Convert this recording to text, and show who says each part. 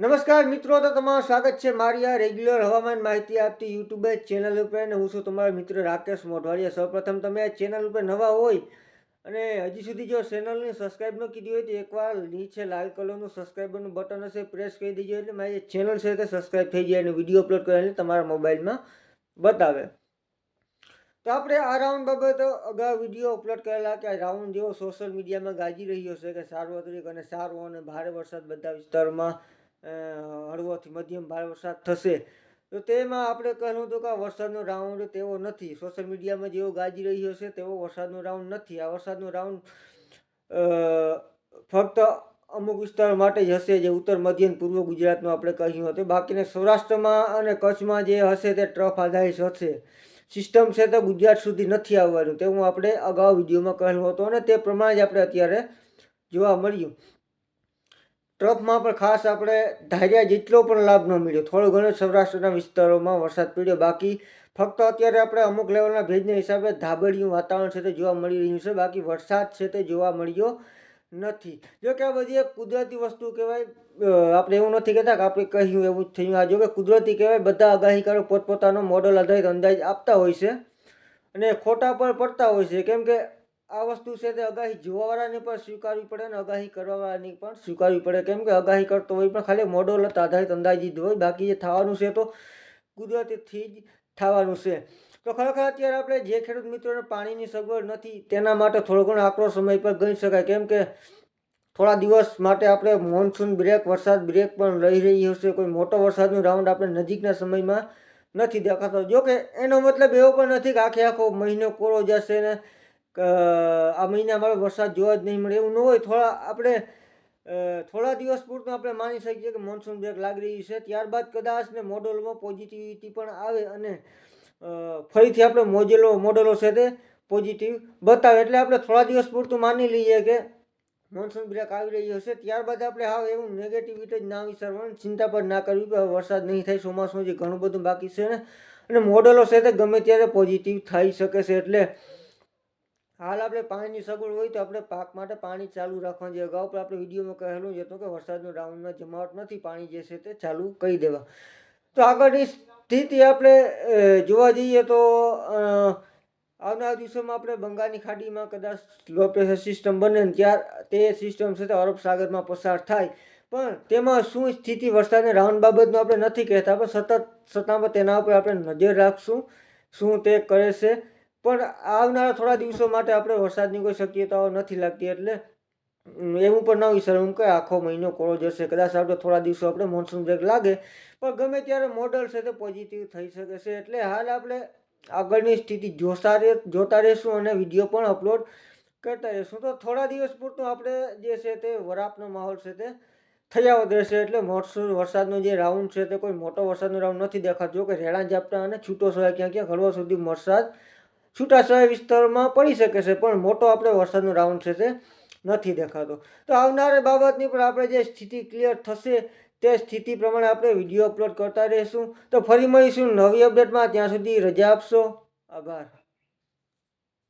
Speaker 1: નમસ્કાર મિત્રો, તો તમારું સ્વાગત છે મારી આ રેગ્યુલર હવામાન માહિતી આપતી યુટ્યુબ ચેનલ ઉપર અને હું છું તમારો મિત્ર રાકેશ મોઢવાડિયા. સૌપ્રથમ તમે આ ચેનલ ઉપર નવા હોય અને હજી સુધી જો ચેનલને સબસ્ક્રાઈબ ન કીધી હોય તો એકવાર નીચે લાલ કલરનું સબસ્ક્રાઈબરનું બટન હશે પ્રેસ કરી દેજો એટલે મારી ચેનલ છે તે સબસ્ક્રાઈબ થઈ જાય અને વીડિયો અપલોડ કરીને તમારા મોબાઈલમાં બતાવે. તો આપણે આ રાઉન્ડ બાબત અગાઉ વીડિયો અપલોડ કરેલા કે આ રાઉન્ડ જેવો સોશિયલ મીડિયામાં ગાજી રહ્યો છે કે સાર્વત્રિક અને સારો અને ભારે વરસાદ બધા વિસ્તારોમાં હળવોથી મધ્યમ ભારે વરસાદ થશે. તો તેમાં આપણે કહ્યું હતું કે આ વરસાદનો રાઉન્ડ તેવો નથી. સોશિયલ મીડિયામાં જેવો ગાજી રહ્યો છે, તેવો વરસાદનો રાઉન્ડ નથી. આ વરસાદનો રાઉન્ડ ફક્ત અમુક વિસ્તાર માટે જ હશે જે ઉત્તર, મધ્ય પૂર્વ ગુજરાતનું આપણે કહ્યું હતું. બાકીને સૌરાષ્ટ્રમાં અને કચ્છમાં જે હશે તે ટ્રફ આધારિત હશે. સિસ્ટમ છે તે ગુજરાત સુધી નથી આવવાનું. તેવું આપણે અગાઉ વિડીયોમાં કહેલું હતું અને તે પ્રમાણે જ આપણે અત્યારે જોવા મળ્યું. ટ્રફમાં પણ ખાસ આપણે ધાર્યા જેટલો પણ લાભ ન મળ્યો. થોડો ઘણો સૌરાષ્ટ્રના વિસ્તારોમાં વરસાદ પડ્યો. બાકી ફક્ત અત્યારે આપણે અમુક લેવલના ભેજના હિસાબે ધાબળિયું વાતાવરણ છે તે જોવા મળી રહ્યું છે. બાકી વરસાદ છે તે જોવા મળ્યો નથી. જો કે આ બધી એક કુદરતી વસ્તુ કહેવાય આપણે એવું નથી કહેતા કે આપણે કહ્યું એવું જ થયું. આ જો કે કુદરતી કહેવાય, બધા આગાહીકારો પોતપોતાનો મોડલ આધારિત અંદાજ આપતા હોય છે અને ખોટા પણ પડતા હોય છે. કેમ કે આ વસ્તુ છે તે અગાહી જોવાવાળાને પણ સ્વીકારવી પડે અને આગાહી કરવાવાળાની પણ સ્વીકારવી પડે. કેમ કે આગાહી કરતો હોય પણ ખાલી મોડલ આધારિત અંદાજિત હોય. બાકી જે થવાનું છે તો કુદરતીથી જ થવાનું છે. તો ખરેખર અત્યારે આપણે જે ખેડૂત મિત્રોને પાણીની સગવડ નથી તેના માટે થોડો ઘણો આકરો સમય પર ગણી શકાય. કેમ કે થોડા દિવસ માટે આપણે મોન્સૂન બ્રેક વરસાદ બ્રેક પણ લઈ રહી હશે. કોઈ મોટો વરસાદનું રાઉન્ડ આપણે નજીકના સમયમાં નથી દેખાતો. જો કે એનો મતલબ એવો પણ નથી કે આખે આખો મહિનો કોરો જશે ને અ, મહિના મહિનામાં વરસાદ જોવા જ નહીં મળે એવું ન હોય. થોડા આપણે થોડા દિવસ પૂરતું આપણે માની શકીએ કે મોન્સૂન બ્રેક લાગી રહી છે. ત્યારબાદ કદાચ ને મોડલમાં પોઝિટિવિટી પણ આવે અને ફરીથી આપણે મોજેલો મોડલો છે તે પોઝિટિવ બતાવે. એટલે આપણે થોડા દિવસ પૂરતું માની લઈએ કે મોન્સૂન બ્રેક આવી રહ્યો છે ત્યારબાદ આપણે હા એવું નેગેટિવિટી જ ના વિચારવાનું ચિંતા પણ ના કરવી કે વરસાદ નહીં થાય ચોમાસું જે ઘણું બધું બાકી છે ને. અને મોડલો છે તે ગમે ત્યારે પોઝિટિવ થઈ શકે છે. એટલે હાલ આપણે પાણીની સગવડ હોય તો આપણે પાક માટે પાણી ચાલુ રાખવાનું છે. અગાઉ પણ આપણે વિડીયોમાં કહેલું જ હતું કે વરસાદનું રાઉન્ડમાં જમાવટ નથી, પાણી જે છે તે ચાલુ કરી દેવા. તો આગળની સ્થિતિ આપણે જોવા જઈએ તો આવનારા દિવસોમાં આપણે બંગાળની ખાડીમાં કદાચ લો પ્રેશર સિસ્ટમ બને ત્યાર તે સિસ્ટમ છે તે અરબ સાગરમાં પસાર થાય. પણ તેમાં શું સ્થિતિ વરસાદને રાઉન્ડ બાબતનું આપણે નથી કહેતા, પણ સતત સત્તામાં તેના ઉપર આપણે નજર રાખશું. શું તે કરે છે? પણ આવનારા થોડા દિવસો માટે આપણે વરસાદની કોઈ શક્યતાઓ નથી લાગતી એટલે એવું પણ ન વિચારવું કે આખો મહિનો કોરો જશે? કદાચ આપણે થોડા દિવસો આપણે મોન્સૂન બ્રેક લાગે, પણ ગમે ત્યારે મોડલ છે તે પોઝિટિવ થઈ શકે છે. એટલે હાલ આપણે આગળની સ્થિતિ જોતા રહે, જોતા રહેશું અને વીડિયો પણ અપલોડ કરતા રહેશું. તો થોડા દિવસ પૂરતું આપણે જે છે તે વરાપનો માહોલ છે તે થયા રહેશે. એટલે મોન્સૂન વરસાદનો જે રાઉન્ડ છે તે કોઈ મોટો વરસાદનો રાઉન્ડ નથી દેખાતો. કે રેડા ઝાપટા અને છૂટો સોયા ક્યાં ક્યાં હળવા સુધી વરસાદ છૂટાછવાયા વિસ્તારોમાં પડી શકે છે, પણ મોટો આપણે વરસાદનો રાઉન્ડ છે તે નથી દેખાતો. તો આવનારી બાબતની પણ આપણે જે સ્થિતિ ક્લિયર થશે તે સ્થિતિ પ્રમાણે આપણે વીડિયો અપલોડ કરતા રહીશું. તો ફરી મળીશું નવી અપડેટમાં ત્યાં સુધી રજા આપશો. આભાર.